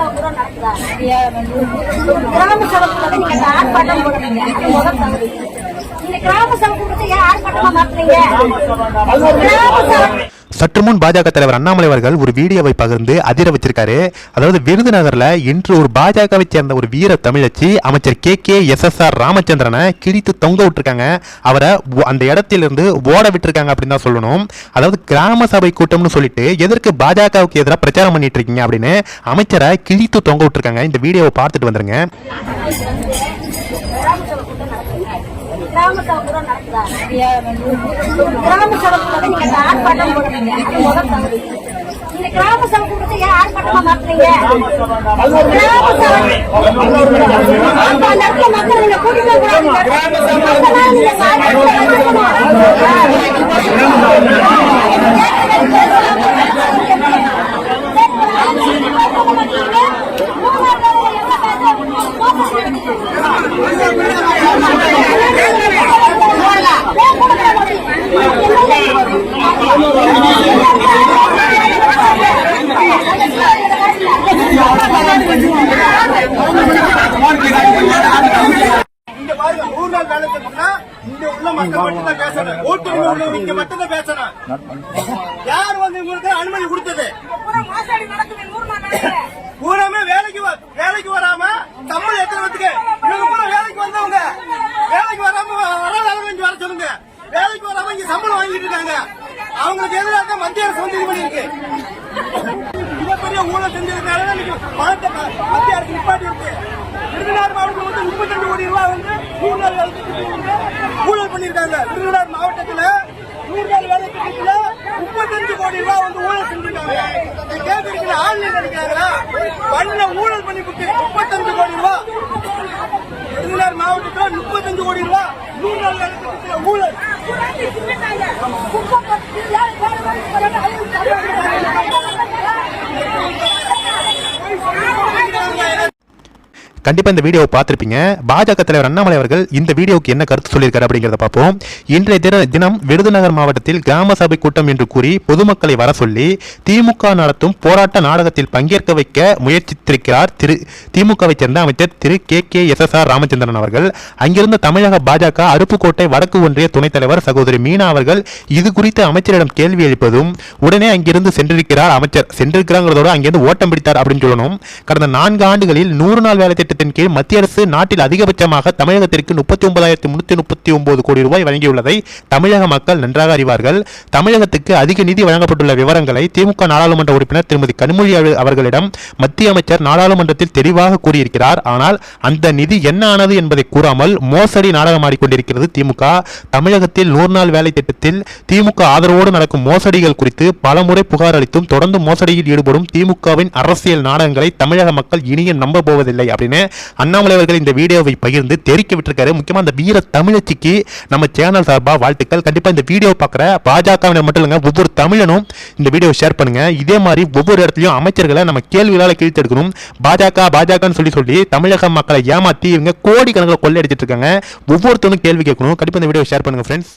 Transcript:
நடக்குதா? கிராம கூட நீங்க ஆர்ப்பாட்டம் போடுறீங்க. முதல் இந்த கிராம சபை கூட்டத்தை ஏன் ஆர்ப்பாட்டமா மாத்துறீங்க? கிராம சற்று முன் பாஜக தலைவர் அண்ணாமலை அவர்கள் ஒரு வீடியோவை பகிர்ந்து அதிர வச்சிருக்காரு. அதாவது விருதுநகர்ல இன்று ஒரு பாஜகவை சேர்ந்த ஒரு வீர தமிழச்சி அமைச்சர் K K S S R ராமச்சந்திரனை கிழித்து தொங்க விட்டுருக்காங்க. அவரை அந்த இடத்திலிருந்து ஓட விட்டுருக்காங்க அப்படின்னு தான் சொல்லணும். அதாவது கிராம சபை கூட்டம்னு சொல்லிட்டு எதற்கு பாஜகவுக்கு எதிராக பிரச்சாரம் பண்ணிட்டு இருக்கீங்க அப்படின்னு அமைச்சரை கிழித்து தொங்க விட்டுருக்காங்க. இந்த வீடியோவை பார்த்துட்டு வந்துருங்க. கிராம சபை கூட நடக்குதா கிராம சபை நீங்க ஆர்ப்பாட்டம் போடுறீங்க. முதல் இந்த கிராம சபை கூட்டத்தை ஏன் ஆர்ப்பாட்டமா மாத்துறீங்க? கிராம சபை அந்த இடத்துல மக்கள் நீங்க கூட்டிட்டு அதெல்லாம் நீங்க இங்க பாருங்க நூறு நாள் வேலை செஞ்சோம்னா இங்க உள்ள மக்கள் மட்டும் தான் பேசணும் ஓட்டுநர் உள்ளவங்க இங்க மட்டும் தான் பேசணும் யார் வந்து அனுமதி கொடுத்தது? பூராமே வேலைக்கு வ- வேலைக்கு வராம சம்பளம் எத்தனை பேத்துக்கு? இவங்க பூரா வேலைக்கு வந்தவங்க. வேலைக்கு வராம வர வர சொல்லுங்க. வேலைக்கு வராம இங்க சம்பளம் வாங்கிட்டு இருக்காங்க. அவங்களுக்கு எதிராக மத்திய அரசு வந்து இது பண்ணிருக்கு மிகப்பெரிய ஊழல் செஞ்சதுனால தான் இன்னைக்கு பணத்தை மத்திய அரசு நிப்பாட்டி இருக்கு விருதுநகர் மாவட்டம் வந்து முப்பத்தஞ்சு கோடி ரூபாய் வந்து நூறு ஊழல் பண்ணிருக்காங்க விருதுநகர் மாவட்டத்தில் நூறு நாள் வேலை திட்டத்துல முப்பத்தஞ்சு கோடி ரூபாய் வந்து ஊழல் செஞ்சிருக்காங்க. கேட்கறீங்களா ஆன்லைன் நினைக்கிறாங்களா பண்ண ஊழல் பண்ணி விட்டு முப்பத்தஞ்சு கோடி ரூபாய். விருதுநகர் மாவட்டத்துல முப்பத்தஞ்சு கோடி ரூபாய் நூறு நாள் வேலை திட்டத்தில் ஊழல். கண்டிப்பாக இந்த வீடியோவை பார்த்துருப்பீங்க. பாஜக தலைவர் அண்ணாமலை அவர்கள் இந்த வீடியோவுக்கு என்ன கருத்து சொல்லியிருக்காரு அப்படிங்கிறத பார்ப்போம். இன்றைய தின தினம் விருதுநகர் மாவட்டத்தில் கிராம சபை கூட்டம் என்று கூறி பொதுமக்களை வர சொல்லி திமுக நடத்தும் போராட்ட நாடகத்தில் பங்கேற்க வைக்க முயற்சித்திருக்கிறார் திரு திமுகவை சேர்ந்த அமைச்சர் திரு K K S S R Ramachandran அவர்கள். அங்கிருந்த தமிழக பாஜக அருப்புக்கோட்டை வடக்கு ஒன்றிய துணைத் தலைவர் சகோதரி மீனா அவர்கள் இது குறித்து அமைச்சரிடம் கேள்வி எழுப்பதும் உடனே அங்கிருந்து சென்றிருக்கிறார் அமைச்சர். சென்றிருக்கிறாங்கிறதோட அங்கிருந்து ஓட்டம் பிடித்தார் அப்படின்னு சொல்லணும். கடந்த நான்கு ஆண்டுகளில் நூறு நாள் வேலை திட்டத்தின் கீழ் மத்திய அரசு நாட்டில் அதிகபட்சமாக தமிழகத்திற்கு முப்பத்தி ஒன்பதாயிரத்தி முன்னூத்தி முப்பத்தி ஒன்பது கோடி ரூபாய் வழங்கியுள்ளதை தமிழக மக்கள் நன்றாக அறிவார்கள். தமிழகத்துக்கு அதிக நிதி வழங்கப்பட்டுள்ள விவரங்களை திமுக நாடாளுமன்ற உறுப்பினர் திருமதி கனிமொழி அவர்களிடம் மத்திய அமைச்சர் நாடாளுமன்றத்தில் தெளிவாக கூறியிருக்கிறார். ஆனால் அந்த நிதி என்ன ஆனது என்பதை கூறாமல் மோசடி நாடகமாடிக்கொண்டிருக்கிறது திமுக. தமிழகத்தில் நூறு நாள் வேலை திட்டத்தில் திமுக ஆதரவோடு நடக்கும் மோசடிகள் குறித்து பலமுறை புகார் அளித்தும் தொடர்ந்து மோசடியில் ஈடுபடும் திமுகவின் அரசியல் நாடகங்களை தமிழக மக்கள் இனியும் நம்ப போவதில்லை அப்படின்னு அண்ணாமலை அவர்கள் இந்த வீடியோவை பகிர்ந்து தெரிக்க விட்டுருக்காரு. முக்கியமாக அந்த வீர தமிழச்சிக்கு நம்ம சேனல் சார்பா வாழ்த்துக்கள். கண்டிப்பாக இந்த வீடியோ பார்க்குற பாஜகவினர் மட்டும் இல்லைங்க ஒவ்வொரு தமிழனும் இந்த வீடியோ ஷேர் பண்ணுங்க. இதே மாதிரி ஒவ்வொரு இடத்துலையும் அமைச்சர்களை நம்ம கேள்விகளால் கிழித்தெடுக்கணும் பாஜக பாஜகன்னு சொல்லி சொல்லி தமிழக மக்களை ஏமாற்றி இவங்க கோடிக்கணக்கில் கொள்ளை கொள்ளையடிச்சிட்டு இருக்காங்க. ஒவ்வொருத்தரும் கேள்வி கேட்கணும். கண்டிப்பாக இந்த வீடியோ ஷேர் பண்ணுங்க ஃப்ரெண்ட்ஸ்